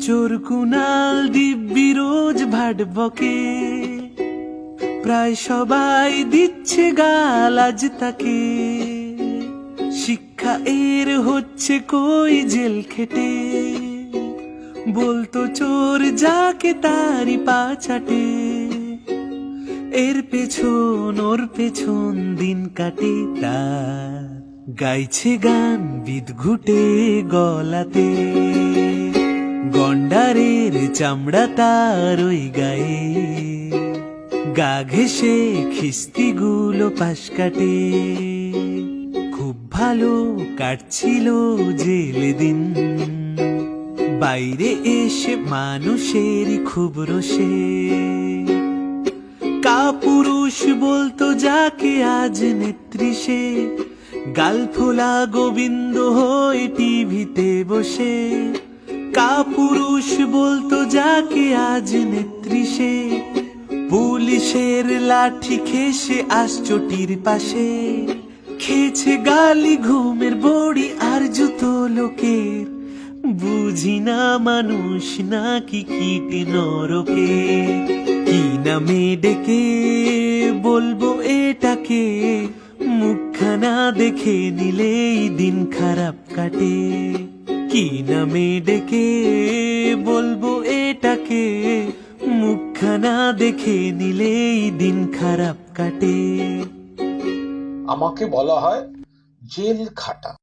চোর কুনাল দিব্যি রোজ ভাট বকে। প্রায় সবাই দিচ্ছে গাল আজ তাকে। শিক্ষা এর হচ্ছে কই জেল খেটে। বলতো চোর যাকে তারি পাচাটে এর পেছন, ওর পেছন দিন কাটে তার। গাইছে গান, বিদঘুটে গলাতে। গন্ডারের চামড়া তার ওই গায়ে। গা ঘেসে খিস্তিগুলো পাশ কাটে। খুব ভালো কাটছিল জেলে দিন। বাইরে এসে মানুষের খুব রোষে। কাপুরুষ বলতো, যাকে আজ নেত্রী সে গাল ফোলা গোবিন্দ হয়ে টিভিতে বসে। কাপুরুষ বলতো যাকে আজ নেত্রী সে পুলিশের লাঠি খেসে আসচটির পাশে। খেয়েছে গালি, ঘুমের বড়ি আর জুতো লোকের। বুঝি না মানুষ নাকি কীট নরকে। কি নামে ডেকে বলব এটাকে? মুখখানা দেখে নিলেই দিন খারাপ কাটে। কি নামে ডেকে বলব এটাকে? মুখখানা দেখে নিলেই দিন খারাপ কাটে। আমাকে বলা হয় জেল খাটা।